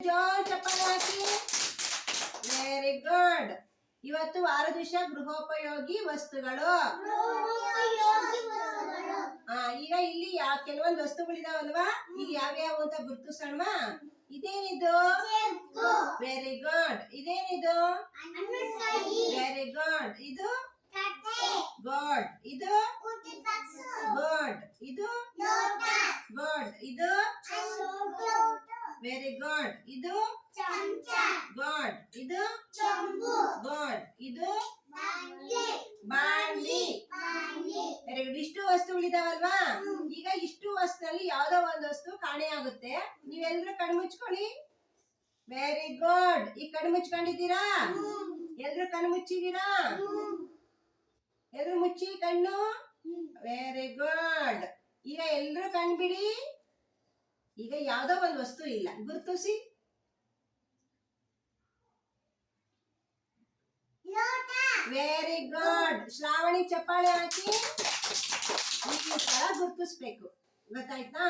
ಜೋರ್ ಚಪ್ಪಾಳೆ ಹಾಕಿ. Very good ಇವತ್ತು ವಾರ ದಿವಸ ಗೃಹೋಪಯೋಗಿ ವಸ್ತುಗಳು. ಆ, ಈಗ ಇಲ್ಲಿ ಯಾವ ಕೆಲವೊಂದು ವಸ್ತುಗಳಿದಾವಲ್ವಾ? ಈಗ ಯಾವ್ಯಾವ ಅಂತ ಗುರ್ತಿಸೋಣ ಇದೇನಿದು? ವೆರಿ ಗುಡ್ ಇದೇನಿದು? ವೆರಿ ಗುಡ್ ಇದು? ಗುಡ್ ಇದು? ಗುಡ್ ಇದು? ಗುಡ್ ಇದು? ವೆರಿ ಗುಡ್ ಇದು? ಗುಡ್ ಇದು? ಗುಡ್ ಇದು? ಬಾಣ್ಲಿ. ವೆರಿ ಗುಡ್ ಇಷ್ಟು ವಸ್ತುಗಳಿದಾವಲ್ವಾ ಈಗ ಇಷ್ಟು ವಸ್ತುನಲ್ಲಿ ಯಾವ್ದೋ ಒಂದು ವಸ್ತು ಕಾಣೆ ಆಗುತ್ತೆ. ನೀವೆಲ್ರೂ ಕಣ್ಣು ಮುಚ್ಕೊಳ್ಳಿ. ವೆರಿ ಗುಡ್ ಈಗ ಕಣ್ಣು ಮುಚ್ಕೊಂಡಿದ್ದೀರಾ? ಎಲ್ರು ಕಣ್ಣು ಮುಚ್ಚಿದೀರಾ ಎಲ್ರು ಮುಚ್ಚಿ ಕಣ್ಣು? ವೆರಿ ಗುಡ್ ಈಗ ಎಲ್ರು ಕಣ್ಣು ಬಿಡಿ. ಈಗ ಯಾವ್ದೋ ಒಂದು ವಸ್ತು ಇಲ್ಲ. ಗುರುತಿಸಿ. ವೆರಿ ಗುಡ್ ಶ್ರಾವಣಿ ಚಪ್ಪಾಳೆ ಹಾಕಿ. ಈ ತರ ಗುರುತಿಸ್ಬೇಕು. ಗೊತ್ತಾಯ್ತಾ?